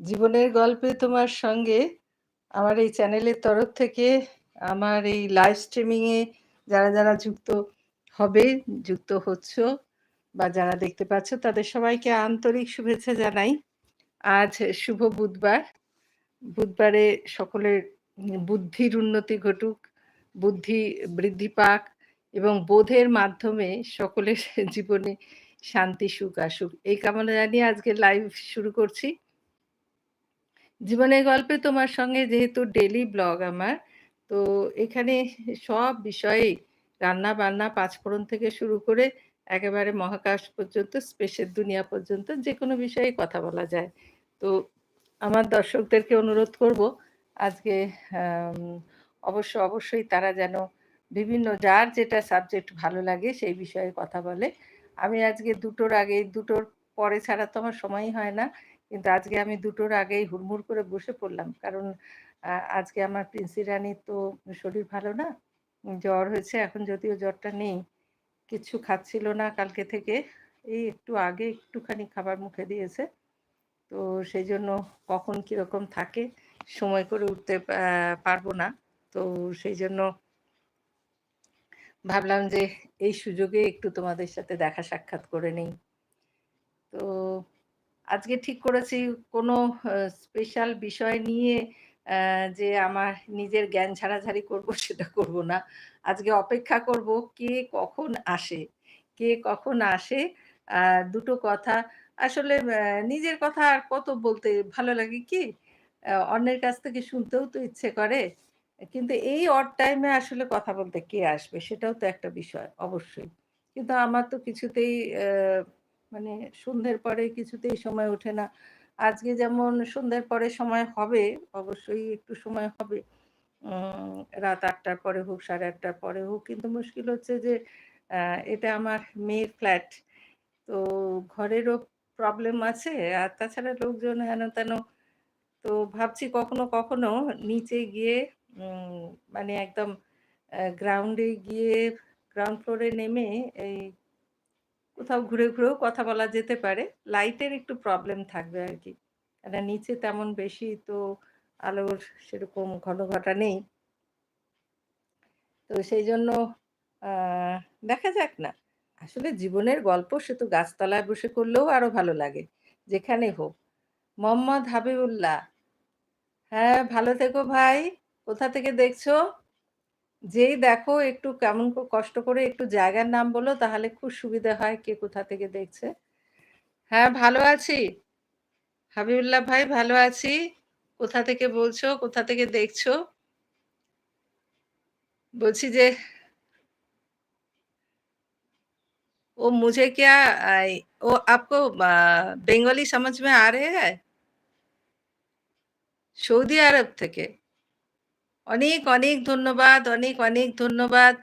জীবনের গল্পে তোমার সঙ্গে আমার এই চ্যানেলের তরফ থেকে আমার এই লাইভ স্ট্রিমিং এ যারা, যারা যুক্ত হবে, যুক্ত হচ্ছ বা যারা দেখতে পাচ্ছ তাদের সবাইকে আন্তরিক শুভেচ্ছা জানাই। আজ শুভ বুধবার। বুধবারে সকলের বুদ্ধির উন্নতি ঘটুক, বুদ্ধি বৃদ্ধি পাক এবং বোধের মাধ্যমে সকলের জীবনে শান্তি সুখ আসুক। এই কামনা জানিয়ে আজকে লাইভ শুরু করছি। জীবনের গল্পে তোমার সঙ্গে যেহেতু ডেলি ব্লগ আমার, তো এখানে সব বিষয়েই রান্না-বান্না, পাঁচফোড়ন থেকে শুরু করে একেবারে মহাকাশ পর্যন্ত, স্পেসের দুনিয়া পর্যন্ত যে কোনো বিষয়েই কথা বলা যায়। তো আমার দর্শকদেরকে অনুরোধ করব আজকে অবশ্য, অবশ্যই তারা যেন বিভিন্ন যার যেটা সাবজেক্ট ভালো লাগে সেই বিষয়ে কথা বলে। আমি আজকে দুটোর আগে, দুটোর পরে ছাড়া তো আমার সময়ই হয় না। কিন্তু আজকে আমি দুটোর আগেই হুড়মুড় করে বসে পড়লাম। কারণ আজকে আমার প্রিন্সি রানির তো শরীর ভালো না। জ্বর হয়েছে। এখন যদিও জ্বরটা নেই। কিচ্ছু খাচ্ছিল না কালকে থেকে। এই একটু আগে একটুখানি খাবার মুখে দিয়েছে। তো সেই জন্য কখন কীরকম থাকে, সময় করে উঠতে পারব না। তো সেই জন্য ভাবলাম যে এই সুযোগে একটু তোমাদের সাথে দেখা সাক্ষাৎ করে নেই। আজকে ঠিক করেছি কোনো স্পেশাল বিষয় নিয়ে যে আমার নিজের জ্ঞান ঝাড়াঝাড়ি করব সেটা করব না। আজকে অপেক্ষা করব কে কখন আসে। কে কখন আসে দুটো কথা আসলে নিজের কথা আর কত বলতে ভালো লাগে কি? অন্যের কাছ থেকে শুনতেও তো ইচ্ছে করে। কিন্তু এই অড টাইমে আসলে কথা বলতে কে আসবে সেটাও তো একটা বিষয়, অবশ্যই। কিন্তু আমার তো কিছুতেই মানে সন্ধ্যের পরে কিছুতেই সময় ওঠে না। আজকে যেমন সন্ধ্যের পরে সময় হবে, অবশ্যই একটু সময় হবে। রাত আটটার পরে হোক, সাড়ে আটটার পরে হোক। কিন্তু মুশকিল হচ্ছে যে এটা আমার মেয়ের ফ্ল্যাট। তো ঘরেরও প্রবলেম আছে। আর তাছাড়া লোকজন হেন-তেন। তো ভাবছি কখনো, কখনো নিচে গিয়ে মানে একদম গ্রাউন্ডে গিয়ে গ্রাউন্ড ফ্লোরে নেমে এই কোথাও ঘুরে, ঘুরেও কথা বলা যেতে পারে। লাইটের একটু প্রবলেম থাকবে আর কি কেননা নিচে তেমন বেশি তো আলোর সেরকম ঘনঘটা নেই। তো সেই জন্য দেখা যাক না। আসলে জীবনের গল্প সে তো গাছতলায় বসে করলেও আরও ভালো লাগে। যেখানে হোক। মোহাম্মদ হাবিবুল্লাহ। হ্যাঁ, ভালো থেকো ভাই। কোথা থেকে দেখছ? যেই দেখো একটু কেমন ক কষ্ট করে একটু জায়গার নাম বলো তাহলে খুব সুবিধা হয় কে কোথা থেকে দেখছে। হ্যাঁ, ভালো আছি। হাবিবুল্লাহ ভাই ভালো আছি। কোথা থেকে বলছো? কোথা থেকে দেখছো? বলছি যে वो मुझे क्या अ, वो आपको अ, बेंगली समझ में आ रहे हैं? সৌদি আরব থেকে। অনেক, অনেক ধন্যবাদ, অনেক, অনেক ধন্যবাদ।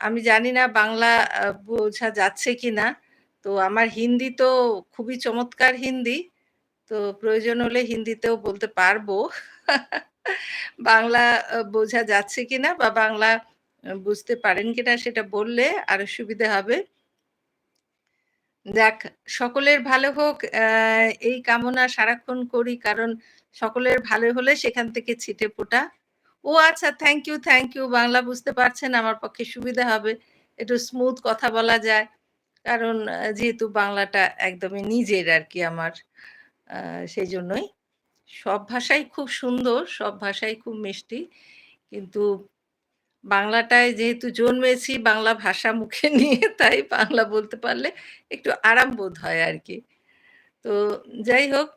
আমি জানি না বাংলা বোঝা যাচ্ছে কিনা। তো আমার হিন্দি তো খুবই চমৎকার হিন্দি। তো প্রয়োজন হলে হিন্দিতেও বলতে পারব। বাংলা বোঝা যাচ্ছে কিনা বা বাংলা বুঝতে পারেন কিনা সেটা বললে আরও সুবিধে হবে। যাক সকলের ভালো হোক এই কামনা সারাক্ষণ করি। কারণ সকলের ভালো হলে সেখান থেকে ছিটে ফোটা। ও আচ্ছা thank you, thank you. Bangla বুঝতে পারছেন আমার পক্ষে সুবিধা হবে। একটু স্মুথ কথা বলা যায়। কারণ যেহেতু বাংলাটা একদমই নিজের আর কি আমার। সেই জন্যই সব ভাষাই খুব সুন্দর, সব ভাষাই খুব মিষ্টি। কিন্তু বাংলাটায় যেহেতু জন্মেছি বাংলা ভাষা মুখে নিয়ে তাই বাংলা বলতে পারলে একটু আরাম বোধ হয় আর কি তো যাই হোক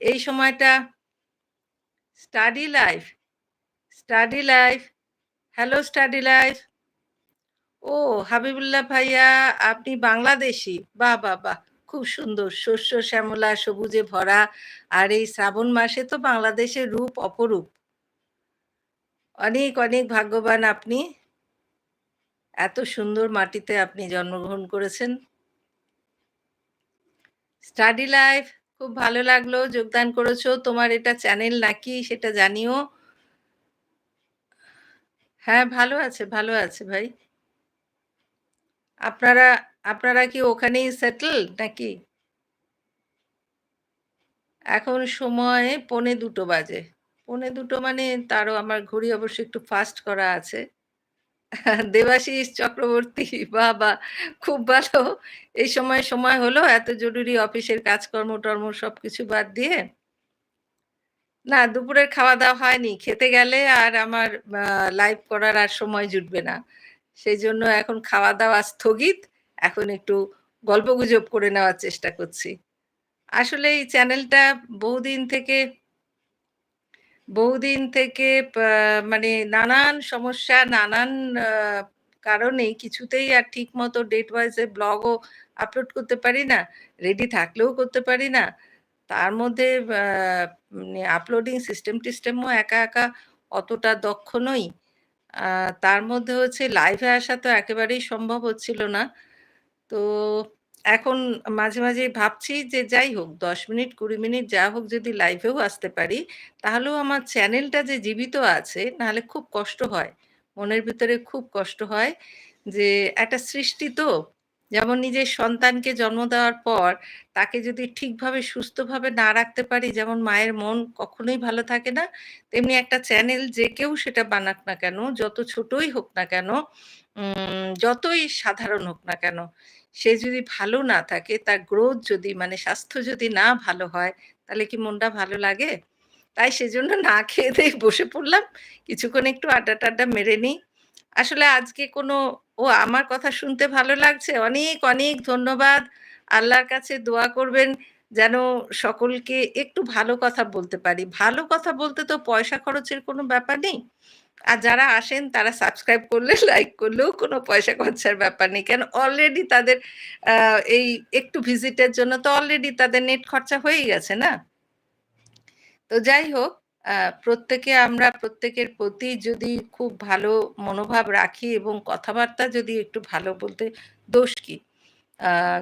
এই সময়টা study life, study life, hello study life. ও হাবিবুল্লাহ ভাইয়া আপনি বাংলাদেশি বাহ! বাহ! বাহ! খুব সুন্দর। শস্য শ্যামলা সবুজে ভরা। আর এই শ্রাবণ মাসে তো বাংলাদেশের রূপ অপরূপ। অনেক, অনেক ভাগ্যবান আপনি। এত সুন্দর মাটিতে আপনি জন্মগ্রহণ করেছেন। স্টাডি লাইফ খুব ভালো লাগল যোগদান করেছ। তোমার এটা চ্যানেল নাকি সেটা জানিও। হ্যাঁ, ভালো আছে, ভালো আছে ভাই। আপনারা আপনারা কি ওখানেই সেটেলড নাকি? এখন সময় পৌনে দুটো বাজে। পৌনে দুটো মানে তারও আমার ঘড়ি অবশ্য একটু ফাস্ট করা আছে। দেবাশিস চক্রবর্তী! বাহ! খুব ভালো। এই সময়, সময় হলো এত জরুরি অফিসের কাজকর্ম-টর্ম সবকিছু বাদ দিয়ে? না, দুপুরের খাওয়া-দাওয়া হয়নি। খেতে গেলে আর আমার লাইভ করার আর সময় জুটবে না। সেই জন্য এখন খাওয়া-দাওয়া স্থগিত। এখন একটু গল্পগুজব করে নেওয়ার চেষ্টা করছি। আসলে এই চ্যানেলটা বহুদিন থেকে বহুদিন থেকে মানে নানান সমস্যা, নানান আ কারণেই কিছুতেই আর ঠিকমতো ডেট ওয়াইজ ব্লগও আপলোড করতে পারি না। রেডি থাকলেও করতে পারি না। তার মধ্যে মানে আপলোডিং সিস্টেম-টিস্টেমও একা, একা অতটা দক্ষ নই। তার মধ্যে হচ্ছে লাইভে আসা তো একেবারেই সম্ভব হচ্ছিল না। তো এখন মাঝে, মাঝে ভাবছি যে যাই হোক ১০ মিনিট ২০ মিনিট যা হোক যদি লাইভেও আসতে পারি, তাহলেও আমার চ্যানেলটা যে জীবিত আছে নাহলে খুব কষ্ট হয়। মনের ভিতরে খুব কষ্ট হয় যে একটা সৃষ্টি তো। যেমন নিজের সন্তানকে জন্ম দেওয়ার পর তাকে যদি ঠিকভাবে সুস্থভাবে না রাখতে পারি যেমন মায়ের মন কখনোই ভালো থাকে না, তেমনি একটা চ্যানেল যে কেউ সেটা বানাক না কেন, যত ছোটই হোক না কেন, যতই সাধারণ হোক না কেন, সে যদি ভালো না থাকে, তার গ্রোথ যদি মানে স্বাস্থ্য যদি না ভালো হয়, তাহলে কি মনটা ভালো লাগে? তাই সেজন্য না খেয়ে-দেয়ে বসে পড়লাম। কিছুক্ষণ একটু আড্ডা-টাড্ডা মেরে নিই। আসলে আজকে কোনো ও আমার কথা শুনতে ভালো লাগছে? অনেক, অনেক ধন্যবাদ। আল্লাহর কাছে দোয়া করবেন যেন সকলকে একটু ভালো কথা বলতে পারি। ভালো কথা বলতে তো পয়সা খরচের কোনো ব্যাপার নেই। আর যারা আসেন তারা সাবস্ক্রাইব করলে, লাইক করলেও কোনো পয়সা খরচার ব্যাপার নেই। কেন অলরেডি তাদের এই একটু ভিজিটের জন্য তো অলরেডি তাদের নেট খরচা হয়েই গেছে না? তো যাই হোক, প্রত্যেকে আমরা প্রত্যেকের প্রতি যদি খুব ভালো মনোভাব রাখি এবং কথাবার্তা যদি একটু ভালো বলতে দোষ কি?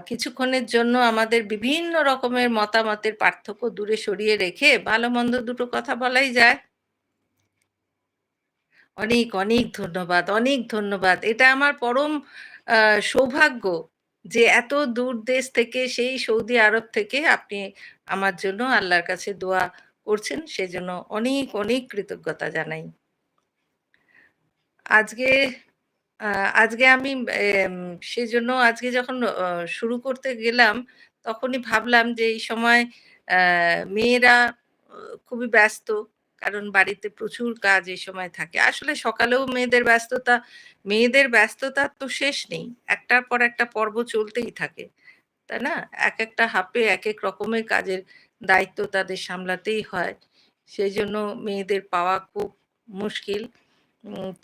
কিছুক্ষণের জন্য আমাদের বিভিন্ন রকমের মতামতের পার্থক্য দূরে সরিয়ে রেখে ভালো-মন্দ দুটো কথা বলাই যায়। অনেক, অনেক ধন্যবাদ, অনেক ধন্যবাদ। এটা আমার পরম সৌভাগ্য যে এত দূর দেশ থেকে সেই সৌদি আরব থেকে আপনি আমার জন্য আল্লাহর কাছে দোয়া করছেন। সেজন্য অনেক, অনেক কৃতজ্ঞতা জানাই। আজকে আজকে আমি সেজন্য আজকে যখন শুরু করতে গেলাম, তখনই ভাবলাম যে এই সময় মেয়েরা খুবই ব্যস্ত। কারণ বাড়িতে প্রচুর কাজ এই সময় থাকে। আসলে সকালেও মেয়েদের ব্যস্ততা, মেয়েদের ব্যস্ততার তো শেষ নেই। একটার পর একটা পর্ব চলতেই থাকে। তাই না? একেকটা এক এক রকমের কাজের দায়িত্ব তাদের সামলাতেই হয়। সেই জন্য মেয়েদের পাওয়া খুব মুশকিল।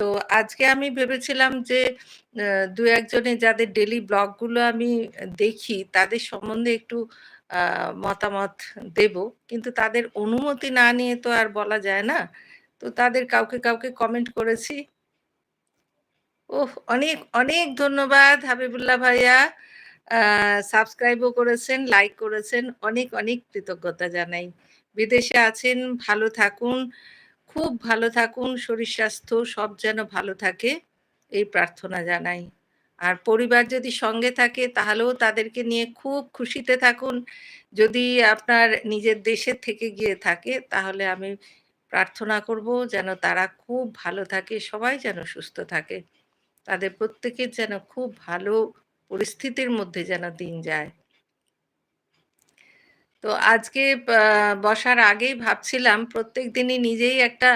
তো আজকে আমি ভেবেছিলাম যে দু ২-১ যাদের ডেলি ব্লগগুলো আমি দেখি তাদের সম্বন্ধে একটু মতামত দেব। কিন্তু তাদের অনুমতি না নিয়ে তো আর বলা যায় না। তো তাদের কাউকে, কাউকে কমেন্ট করেছি। ওহ! অনেক, অনেক ধন্যবাদ হাবিবুল্লাহ ভাইয়া। সাবস্ক্রাইবও করেছেন, লাইক করেছেন। অনেক, অনেক কৃতজ্ঞতা জানাই। বিদেশে আছেন, ভালো থাকুন, খুব ভালো থাকুন। শরীর-স্বাস্থ্য সব যেন ভালো থাকে, এই প্রার্থনা জানাই। আর পরিবার যদি সঙ্গে থাকে তাহলেও তাদেরকে নিয়ে খুব খুশিতে থাকুন। যদি আপনার নিজের দেশে থেকে গিয়ে থাকে তাহলে আমি প্রার্থনা করব যেন তারা খুব ভালো থাকে, সবাই যেন সুস্থ থাকে। তাদের প্রত্যেকের যেন খুব ভালো পরিস্থিতির মধ্যে যেন দিন যায়। তো আজকে বসার আগেই ভাবছিলাম প্রত্যেকদিনই নিজেই একটা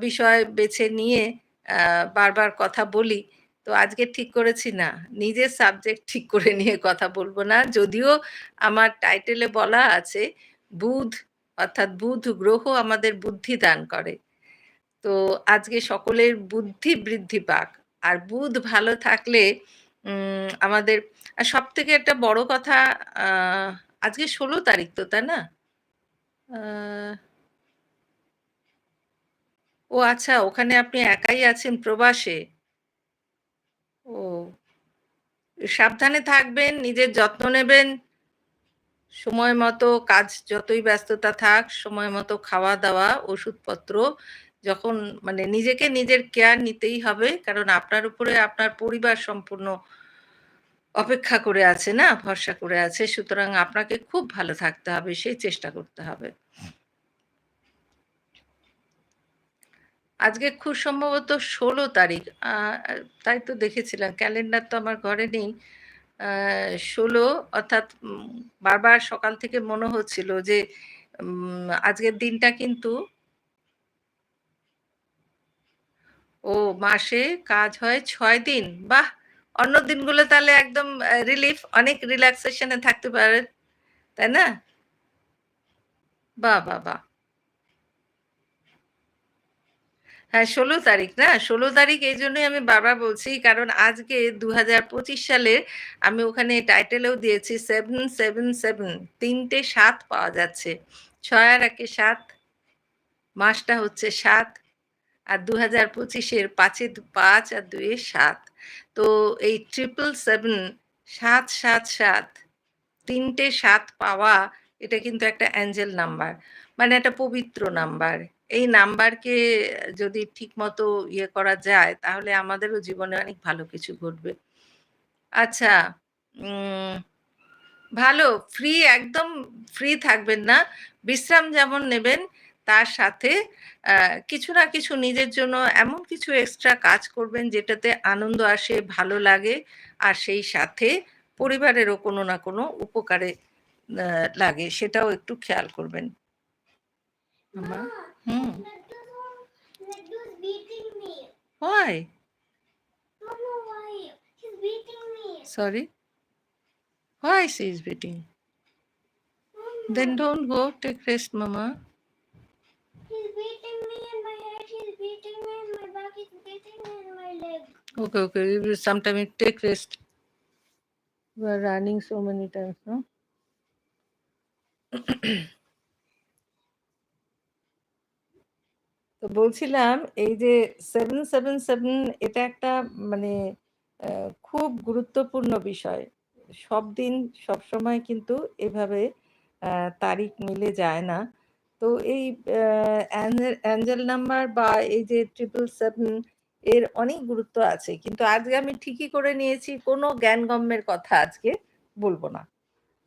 বিষয় বেছে নিয়ে বারবার কথা বলি। তো আজকে ঠিক করেছি না, নিজের সাবজেক্ট ঠিক করে নিয়ে কথা বলব না। যদিও আমার টাইটেলে বলা আছে বুধ অর্থাৎ বুধ গ্রহ আমাদের বুদ্ধি দান করে। তো আজকে সকলের বুদ্ধি বৃদ্ধি পাক। আর বুধ ভালো থাকলে আমাদের আর সব থেকে একটা বড় কথা আজকে ১৬ তারিখ তো, তাই না? ও আচ্ছা, ওখানে আপনি একাই আছেন প্রবাসে। ও। সাবধানে থাকবেন, নিজের যত্ন নেবেন। সময় মতো কাজ যতই ব্যস্ততা থাক, সময় মতো খাওয়া-দাওয়া, ওষুধপত্র যখন মানে নিজেকে নিজের কেয়ার নিতেই হবে। কারণ আপনার উপরে আপনার পরিবার সম্পূর্ণ অপেক্ষা করে আছে না ভরসা করে আছে সুতরাং আপনাকে খুব ভালো থাকতে হবে সেই চেষ্টা করতে হবে আজকে খুব সম্ভবত ষোলো তারিখ তাই তো দেখেছিলাম। ক্যালেন্ডার তো আমার ঘরে নেই। ষোলো অর্থাৎ বারবার সকাল থেকে মনে হচ্ছিল যে আজকের দিনটা কিন্তু ও মাসে কাজ হয় ছয় দিন। বাহ! অন্য দিনগুলো তাহলে একদম রিলিফ অনেক রিল্যাক্সেশনে থাকতে পারে তাই না? বাহ বাহ বাহ! হ্যাঁ ষোলো তারিখ না? ষোলো তারিখ এই জন্যই আমি বারবার বলছি, কারণ আজকে দু হাজার পঁচিশ সালের আমি ওখানে টাইটেলেও দিয়েছি সেভেন সেভেন সেভেন তিনটে সাত পাওয়া যাচ্ছে। ছয় আর একে সাত, মাসটা হচ্ছে সাত, আর দু হাজার পঁচিশের পাঁচে পাঁচ আর দুয়ে সাত। তো এই ট্রিপল সেভেন সাত সাত সাত, তিনটে সাত পাওয়া, এটা কিন্তু একটা অ্যাঞ্জেল নাম্বার মানে একটা পবিত্র নাম্বার এই নাম্বারকে যদি ঠিকমতো ইয়ে করা যায়, তাহলে আমাদেরও জীবনে অনেক ভালো কিছু ঘটবে। আচ্ছা ভালো ফ্রি একদম ফ্রি থাকবেন না। বিশ্রাম যেমন নেবেন, তার সাথে কিছু না কিছু নিজের জন্য এমন কিছু এক্সট্রা কাজ করবেন, যেটাতে আনন্দ আসে, ভালো লাগে, আর সেই সাথে পরিবারেরও কোনো না কোনো উপকারে লাগে, সেটাও একটু খেয়াল করবেন। হুম Why? don't know why. He's beating me. Sorry? Why she is beating? Then don't go. Take rest, Mama. He's beating me in my head. He's beating me in my back. He's beating me in my leg. Okay, okay. Sometime take rest. We are running so many times, no? তো বলছিলাম এই যে seven seven seven এটা একটা মানে খুব গুরুত্বপূর্ণ বিষয়। সব দিন, সব সময় কিন্তু এভাবে তারিখ মিলে যায় না। তো এই অ্যাঞ্জেল নাম্বার বা এই যে ট্রিপল সেভেন এর অনেক গুরুত্ব আছে। কিন্তু আজকে আমি ঠিকই করে নিয়েছি, কোনো জ্ঞানগম্যের কথা আজকে বলব না।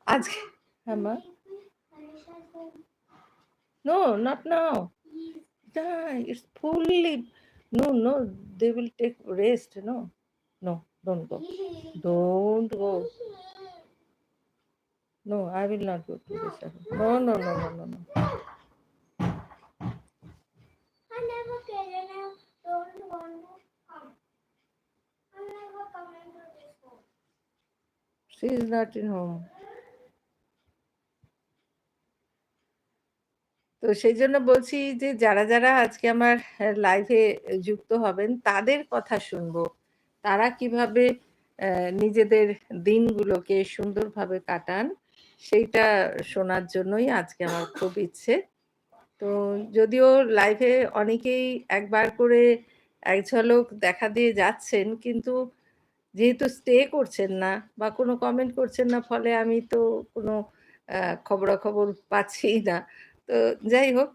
আজকে মা। No not now die. It's fully. No, no, they will take rest. No, no, don't go. Don't go. No, I will not go to this. No, no, no, no, no, no. I never care and I don't want to come. I'm never coming to this home. She is not in home. তো সেই জন্য বলছি যে, যারা যারা আজকে আমার লাইভে যুক্ত হবেন, তাদের কথা শুনব। তারা কীভাবে নিজেদের দিনগুলোকে সুন্দরভাবে কাটান, সেইটা শোনার জন্যই আজকে আমার খুব ইচ্ছে। তো যদিও লাইভে অনেকেই একবার করে এক ঝলক দেখা দিয়ে যাচ্ছেন, কিন্তু যেহেতু স্টে করছেন না বা কোনো কমেন্ট করছেন না, ফলে আমি তো কোনো খবরাখবর পাচ্ছি না। তো যাই হোক।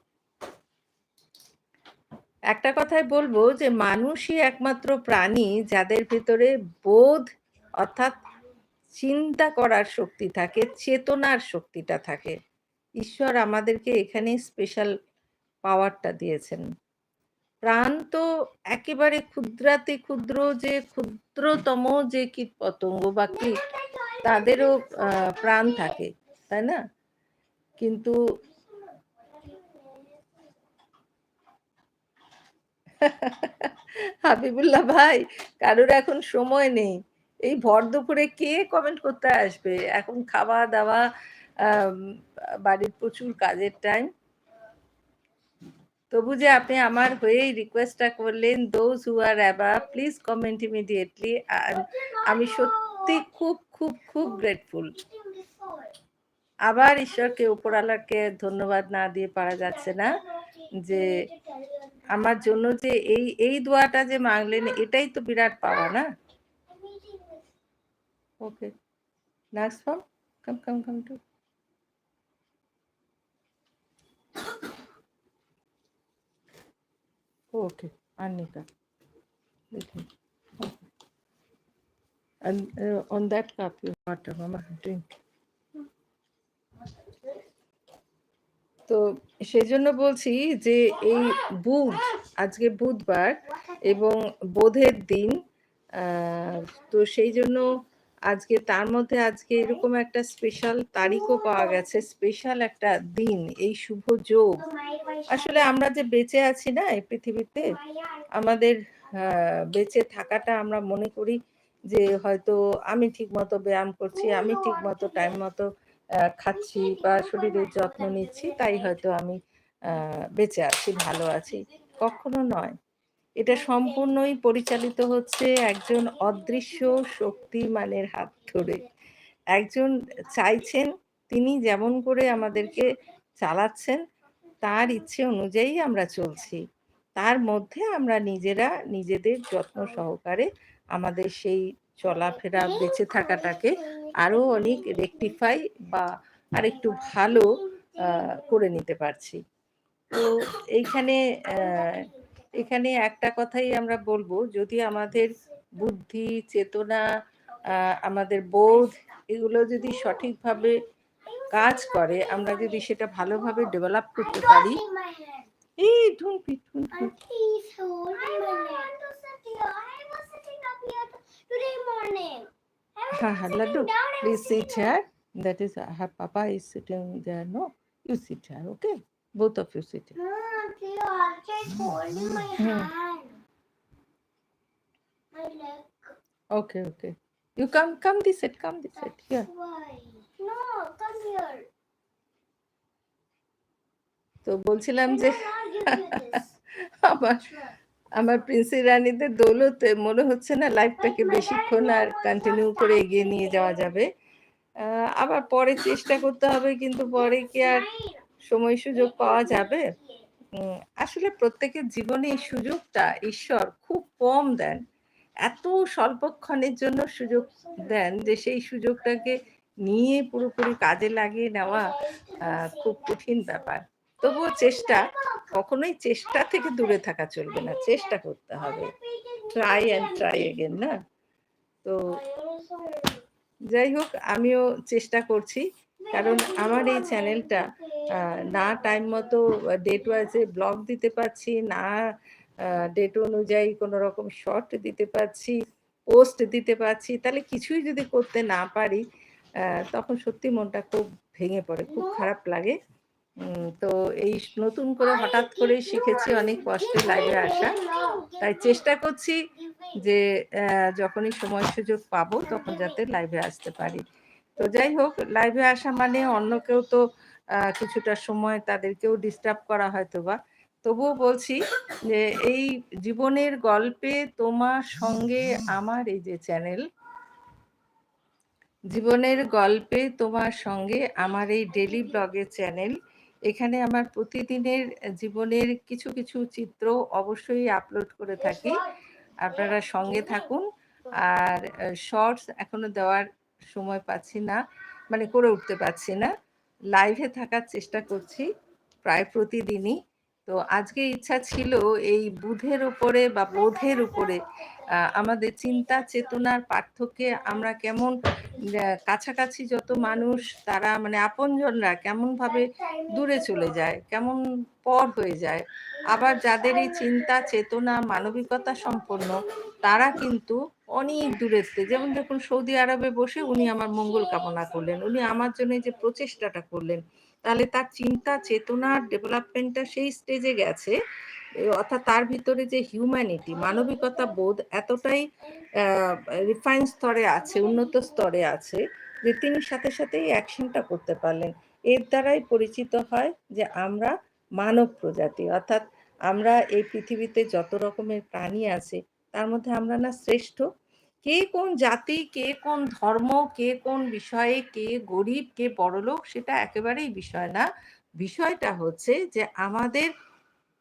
একটা কথাই বলব যে মানুষই একমাত্র প্রাণী যাদের ভিতরে বোধ অর্থাৎ চিন্তা করার শক্তি থাকে, চেতনার শক্তিটা থাকে। ঈশ্বর আমাদেরকে এখানে স্পেশাল পাওয়ারটা দিয়েছেন। প্রাণ তো একেবারে ক্ষুদ্রাতি ক্ষুদ্র যে ক্ষুদ্রতম যে কীট পতঙ্গ বা কীট, তাদেরও প্রাণ থাকে, তাই না? কিন্তু হাবিবুল্লাহ ভাই, কারোর এখন সময় নেই। এই ভর দুপুরে কে কমেন্ট করতে আসবে? এখন খাওয়া দাওয়া বাড়ির প্রচুর কাজের টাইম তবু যে আপনি আমার হয়েই রিকোয়েস্টটা করলেন দোজ হু আর অ্যাবা প্লিজ কমেন্ট ইমিডিয়েটলি আমি সত্যি খুব খুব খুব গ্রেটফুল আবার ঈশ্বরকে উপরালাকে ধন্যবাদ না দিয়ে পারা যাচ্ছে না যে আমার জন্য যে এই এই দোয়াটা যে মাংলেন এটাই তো বিরাট পাওয়া না? Okay next form come come come to okay Anika দেখুন And uh, on that cup, you water. তো সেই জন্য বলছি যে এই বুধ, আজকে বুধবার এবং বোধের দিন তো সেই জন্য আজকে তার মধ্যে আজকে এরকম একটা স্পেশাল তারিখও পাওয়া গেছে স্পেশাল একটা দিন, এই শুভ যোগ। আসলে আমরা যে বেঁচে আছি না এই পৃথিবীতে, আমাদের বেঁচে থাকাটা আমরা মনে করি যে হয়তো আমি ঠিক মতো ব্যায়াম করছি, আমি ঠিক মতো টাইম মতো খাচ্ছি বা শরীরের যত্ন নিচ্ছি, তাই হয়তো আমি বেঁচে আছি, ভালো আছি। কখনো নয়। এটা সম্পূর্ণই পরিচালিত হচ্ছে একজন অদৃশ্য শক্তিমানের হাত ধরে। একজন চাইছেন, তিনি যেমন করে আমাদেরকে চালাচ্ছেন, তার ইচ্ছে অনুযায়ী আমরা চলছি। তার মধ্যে আমরা নিজেরা নিজেদের যত্ন সহকারে আমাদের সেই চলাফেরা, বেঁচে থাকাটাকে আরও অনেক রেকটিফাই বা আরেকটু ভালো করে নিতে পারছি। তো এইখানে এখানে একটা কথাই আমরা বলব, যদি আমাদের বুদ্ধি, চেতনা আমাদের বোধ এগুলো যদি সঠিকভাবে কাজ করে, আমরা যদি সেটা ভালোভাবে ডেভেলপ করতে পারি। এই ঢুনপি Please hold I don't want to sit here. I was sitting up here today morning. I was হ্যাঁ হ্যাঁ sitting laddu down, I was please sitting sit here that is uh, her papa is sitting there no you sit here okay both of you sit here No, please, just holding my Hmm. hand. My leg. okay okay you come come this side come this side That's here why. No, come here. তো বলছিলাম I যে will not give you this. আমার আমার প্রিন্সি রানীদের দৌলতে মনে হচ্ছে না লাইফটাকে বেশিক্ষণ আর কন্টিনিউ করে এগিয়ে নিয়ে যাওয়া যাবে। আবার পরে চেষ্টা করতে হবে, কিন্তু পরে কি আর সময় সুযোগ পাওয়া যাবে? আসলে প্রত্যেকের জীবনে এই সুযোগটা ঈশ্বর খুব কম দেন। এত স্বল্পক্ষণের জন্য সুযোগ দেন যে সেই সুযোগটাকে নিয়ে পুরোপুরি কাজে লাগিয়ে নেওয়া খুব কঠিন ব্যাপার। তবুও চেষ্টা, কখনোই চেষ্টা থেকে দূরে থাকা চলবে না, চেষ্টা করতে হবে। ট্রাই অ্যান্ড ট্রাই এগেন না? তো যাই হোক, আমিও চেষ্টা করছি, কারণ আমার এই চ্যানেলটা না টাইম মতো ডেট ওয়াইজে ব্লগ দিতে পারছি, না ডেট অনুযায়ী কোনো রকম শর্ট দিতে পারছি পোস্ট দিতে পারছি, তাহলে কিছুই যদি করতে না পারি তখন সত্যি মনটা খুব ভেঙে পড়ে, খুব খারাপ লাগে। তো এই নতুন করে হঠাৎ করে শিখেছি অনেক কষ্টে লাইভে আসা। তাই চেষ্টা করছি যে যখনই সময় সুযোগ পাবো তখন যাতে লাইভে আসতে পারি। তো যাই হোক লাইভে আসা মানে অন্য কেউ তো কিছুটা সময় তাদেরকেও ডিস্টার্ব করা হয়তো বা তবুও বলছি যে, এই জীবনের গল্পে তোমার সঙ্গে আমার এই যে চ্যানেল জীবনের গল্পে তোমার সঙ্গে আমার এই ডেলি ব্লগের চ্যানেল এখানে আমার প্রতিদিনের জীবনের কিছু কিছু চিত্র অবশ্যই আপলোড করে থাকি। আপনারা সঙ্গে থাকুন। আর শর্টস এখনও দেওয়ার সময় পাচ্ছি না মানে করে উঠতে পারছি না। লাইভে থাকার চেষ্টা করছি, প্রায় প্রতিদিনই। তো আজকে ইচ্ছা ছিল এই বুধের উপরে বা বোধের উপরে আমাদের চিন্তা চেতনার পার্থক্যে আমরা কেমন কাছাকাছি যত মানুষ তারা মানে আপনজনরা কেমন ভাবে দূরে চলে যায়, কেমন পর হয়ে যায়। আবার যাদের এই চিন্তা চেতনা মানবিকতা সম্পন্ন, তারা কিন্তু অনেক দূরেতে যেমন দেখুন সৌদি আরবে বসে উনি আমার মঙ্গল কামনা করলেন, উনি আমার জন্য যে প্রচেষ্টাটা করলেন তাহলে তার চিন্তা চেতনার ডেভেলপমেন্টটা সেই স্টেজে গেছে। অর্থাৎ তার ভিতরে যে হিউম্যানিটি মানবিকতা বোধ এতটাই রিফাইন স্তরে আছে, উন্নত স্তরে আছে, যে তিনি সাথে সাথে এই অ্যাকশনটা করতে পারলেন। এর দ্বারাই পরিচিত হয় যে আমরা মানব প্রজাতি। অর্থাৎ আমরা এই পৃথিবীতে যত রকমের প্রাণী আছে, তার মধ্যে আমরা না শ্রেষ্ঠ কে কোন জাতি, কে কোন ধর্ম, কে কোন বিষয়ে, কে গরিব, কে বড়লোক, সেটা একেবারেই বিষয় না। বিষয়টা হচ্ছে যে আমাদের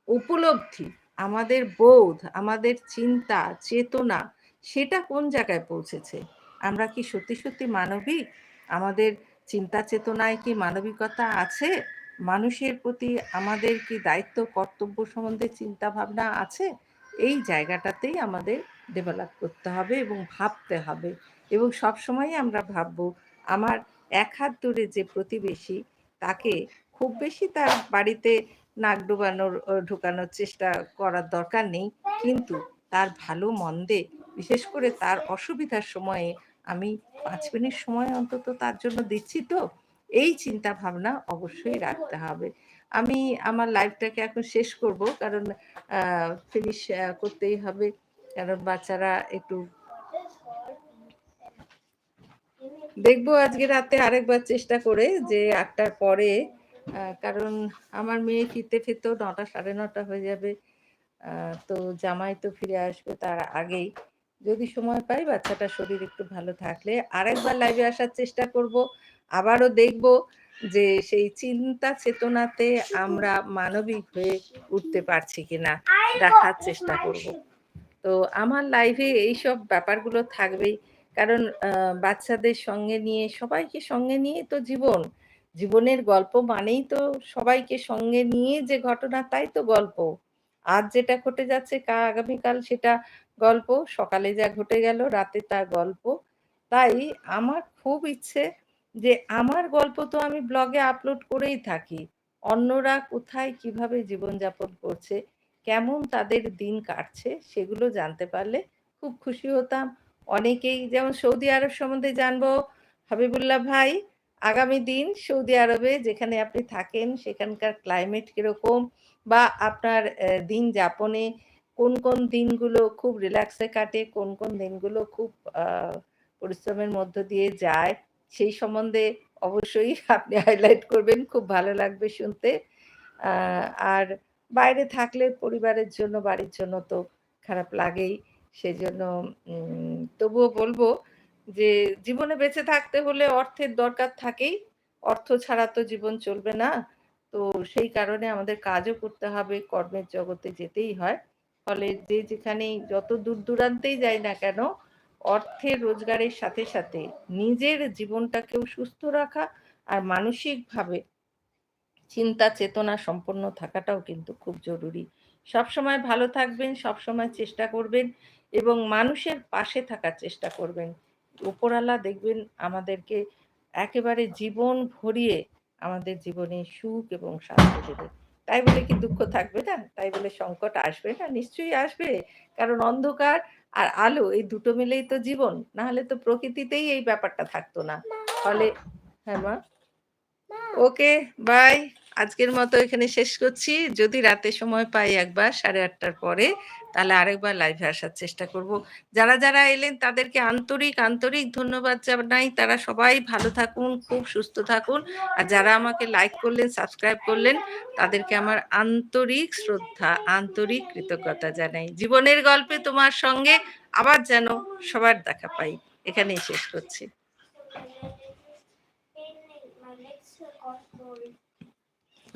উপলব্ধি, আমাদের বোধ, আমাদের চিন্তা, চেতনা, সেটা কোন জায়গায় পৌঁছেছে? আমরা কি সত্যি সত্যি মানবিক? আমাদের চিন্তা চেতনায় কি মানবিকতা আছে? মানুষের প্রতি আমাদের কি দায়িত্ব, কর্তব্য সম্বন্ধে চিন্তা ভাবনা আছে? এই জায়গাটাতেই আমাদের ডেভেলপ করতে হবে এবং ভাবতে হবে। এবং সবসময়ই আমরা ভাববো, আমার এক হাত দূরে যে প্রতিবেশী, তাকে খুব বেশি তার বাড়িতে নাক ডোবানোর ঢোকানোর চেষ্টা করার দরকার নেই। কিন্তু তার ভালো মন্দে, বিশেষ করে তার অসুবিধার সময়ে, আমি পাঁচ মিনিট সময় অন্তত তার জন্য দিচ্ছি তো, এই চিন্তা ভাবনা অবশ্যই রাখতে হবে। আমি, আমার লাইফটাকে এখন শেষ করব, কারণ ফিনিশ করতেই হবে। কারণ বাচ্চারা একটু দেখব আজকে রাতে আরেকবার চেষ্টা করে যে আটটার পরে কারণ আমার মেয়ে ফিরতে ফিরতেও নটা সাড়ে নটা হয়ে যাবে তো জামাই তো ফিরে আসবে তার আগেই। যদি সময় পাই বাচ্চাটার শরীর একটু ভালো থাকলে। আরেকবার লাইভে আসার চেষ্টা করব আবারও দেখব যে সেই চিন্তা চেতনাতে আমরা মানবিক হয়ে উঠতে পারছি কিনা দেখার চেষ্টা করব। তো আমার লাইভে এইসব ব্যাপারগুলো থাকবেই। কারণ বাচ্চাদের সঙ্গে নিয়ে, সবাইকে সঙ্গে নিয়ে তো জীবন। জীবনের গল্প মানেই তো সবাইকে সঙ্গে নিয়ে যে ঘটনা, তাই তো গল্প। আজ যেটা ঘটে যাচ্ছে, কা, আগামীকাল সেটা গল্প। সকালে যা ঘটে গেল, রাতে তা গল্প। তাই আমার খুব ইচ্ছে যে আমার গল্প তো আমি ব্লগে আপলোড করেই থাকি। অন্যরা কোথায় কীভাবে জীবনযাপন করছে কেমন তাদের দিন কাটছে সেগুলো জানতে পারলে খুব খুশি হতাম। অনেকেই যেমন সৌদি আরব সম্বন্ধে জানব, হাবিবুল্লাহ ভাই, আগামী দিন সৌদি আরবে যেখানে আপনি থাকেন সেখানকার ক্লাইমেট কীরকম বা আপনার দিন যাপনে কোন কোন দিনগুলো খুব রিল্যাক্সে কাটে, কোন কোন দিনগুলো খুব পরিশ্রমের মধ্য দিয়ে যায় সেই সম্বন্ধে অবশ্যই আপনি হাইলাইট করবেন, খুব ভালো লাগবে শুনতে। আর বাইরে থাকলে পরিবারের জন্য বাড়ির জন্য তো খারাপ লাগেই। সেজন্য উম, তবুও বলব যে জীবনে বেঁচে থাকতে হলে অর্থের দরকার থাকেই। অর্থ ছাড়া তো জীবন চলবে না। তো সেই কারণে আমাদের কাজও করতে হবে কর্মের জগতে যেতেই হয়। ফলে যে যেখানেই যত দূর দূরান্তেই যাই না কেন অর্থের রোজগারের সাথে সাথে নিজের জীবনটাকেও সুস্থ রাখা আর মানসিকভাবে চিন্তা চেতনা সম্পন্ন থাকাটাও কিন্তু খুব জরুরি। সবসময় ভালো থাকবেন সবসময় চেষ্টা করবেন এবং মানুষের পাশে থাকার চেষ্টা করবেন। উপরালা দেখবেন আমাদেরকে একেবারে জীবন ভরিয়ে আমাদের জীবনে সুখ এবং শান্তি দেবে। তাই বলে কি দুঃখ থাকবে না? তাই বলে সংকট আসবে না? নিশ্চয়ই আসবে। কারণ অন্ধকার আর আলো এই দুটো মিলেই তো জীবন। না হলে তো প্রকৃতিতেই এই ব্যাপারটা থাকতো না। ফলে হ্যাঁ মা! Okay bye. আজকের মতো এখানে শেষ করছি। যদি রাতে সময় পাই একবার সাড়ে আটটার পরে, তাহলে আরেকবার লাইভে আসার চেষ্টা করব। যারা যারা এলেন, তাদেরকে আন্তরিক আন্তরিক ধন্যবাদ জানাই। তারা সবাই ভালো থাকুন, খুব সুস্থ থাকুন। আর যারা আমাকে লাইক করলেন সাবস্ক্রাইব করলেন, তাদেরকে আমার আন্তরিক শ্রদ্ধা, আন্তরিক কৃতজ্ঞতা জানাই। জীবনের গল্পে তোমার সঙ্গে আবার যেন সবার দেখা পাই। এখানেই শেষ করছি।